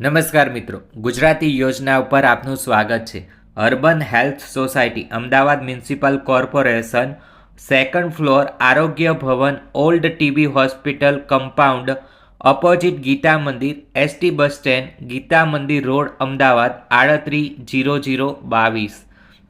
નમસ્કાર મિત્રો, ગુજરાતી યોજના ઉપર આપનું સ્વાગત છે. Urban health society, Ahmedabad municipal corporation, second floor, આરોગ્ય ભવન, old TB hospital compound opposite Gita Mandir, ST bus stand, Gita Mandir road, Ahmedabad આડત્રીસ જીરો જીરો બાવીસ.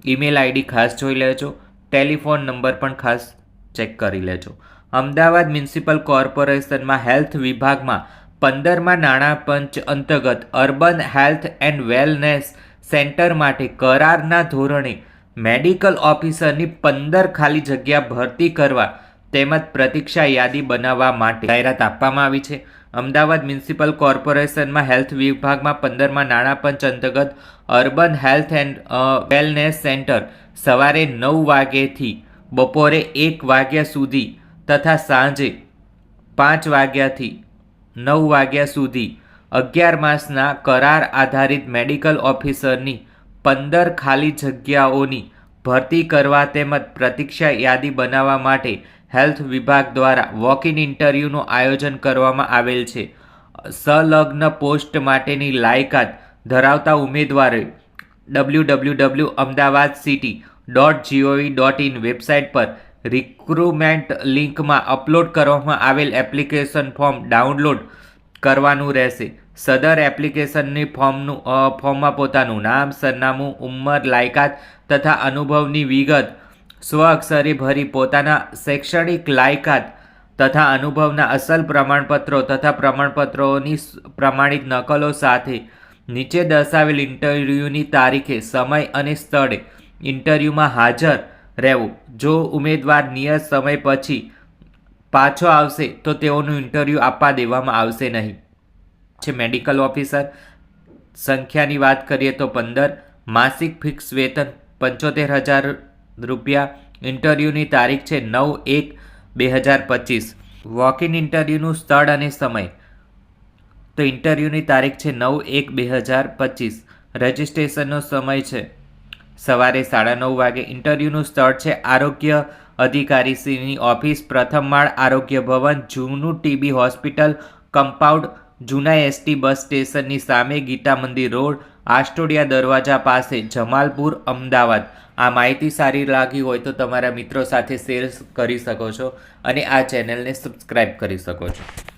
ઈમેલ આઈડી ખાસ જોઈ લેજો, ટેલિફોન નંબર પણ ખાસ ચેક કરી લેજો. અમદાવાદ મ્યુનિસિપલ કોર્પોરેશનમાં હેલ્થ વિભાગમાં પંદરમાં નાણાં પંચ અંતર્ગત urban health and wellness centre માટે કરારના ધોરણે મેડિકલ ઓફિસરની પંદર ખાલી જગ્યા ભરતી કરવા તેમજ પ્રતીક્ષા યાદી બનાવવા માટે જાહેરાત આપવામાં આવી છે. અમદાવાદ મ્યુનિસિપલ કોર્પોરેશનમાં હેલ્થ વિભાગમાં પંદરમાં નાણાં પંચ અંતર્ગત urban health and wellness centre સવારે નવ વાગ્યેથી બપોરે એક વાગ્યા સુધી તથા સાંજે પાંચ વાગ્યાથી નવ વાગ્યા સુધી. અગિયાર માસના કરાર આધારિત મેડિકલ ઓફિસરની પંદર ખાલી જગ્યાઓની ભરતી કરવા તેમજ પ્રતીક્ષા યાદી બનાવવા માટે હેલ્થ વિભાગ દ્વારા વોક ઇન ઇન્ટરવ્યૂનું આયોજન કરવામાં આવેલ છે. સંલગ્ન પોસ્ટ માટેની લાયકાત ધરાવતા ઉમેદવારે W W W Ahmedabad city dot G O V dot in website પર રિક્રુટમેન્ટ લિંકમાં અપલોડ કરવામાં આવેલ એપ્લિકેશન ફોર્મ ડાઉનલોડ કરવાનું રહેશે. સદર એપ્લિકેશનની ફોર્મનું ફોર્મમાં પોતાનું નામ, સરનામું, ઉંમર, લાયકાત તથા અનુભવની વિગત, સ્વ અક્ષરે ભરી પોતાના શૈક્ષણિક લાયકાત તથા અનુભવના અસલ પ્રમાણપત્રો તથા પ્રમાણપત્રોની પ્રમાણિત નકલો સાથે નીચે દર્શાવેલ ઇન્ટરવ્યૂની તારીખે, સમય અને સ્થળે ઇન્ટરવ્યૂમાં હાજર રહેવું. જો ઉમેદવાર નિયત સમય પછી પાછો આવશે, તો તેઓનું ઇન્ટરવ્યૂ આપવા દેવામાં આવશે નહીં. છે મેડિકલ ઓફિસર સંખ્યાની વાત કરીએ તો પંદર, માસિક ફિક્સ વેતન પંચોતેર હજાર રૂપિયા ઇન્ટરવ્યૂની તારીખ છે નવ એક બે હજાર પચીસ. વોક ઇન ઇન્ટરવ્યૂનું સ્થળ અને સમય. તો ઇન્ટરવ્યૂની તારીખ છે નવ એક બે હજાર પચીસ. રજિસ્ટ્રેશનનો સમય છે સવારે સાડા નવ વાગે ઇન્ટરવ્યૂનું સ્થળ છે. આરોગ્ય અધિકારીશ્રીની ઓફિસ પ્રથમ માળ આરોગ્ય ભવન, જૂનું ટીબી હોસ્પિટલ, કમ્પાઉન્ડ, જૂના એસટી બસ સ્ટેશનની સામે ગીતા મંદિર રોડ આસ્ટોડિયા દરવાજા પાસે જમાલપુર, અમદાવાદ. આ માહિતી સારી લાગી હોય તો તમારા મિત્રો સાથે શેર કરી શકો છો અને આ ચેનલને સબસ્ક્રાઈબ કરી શકો છો.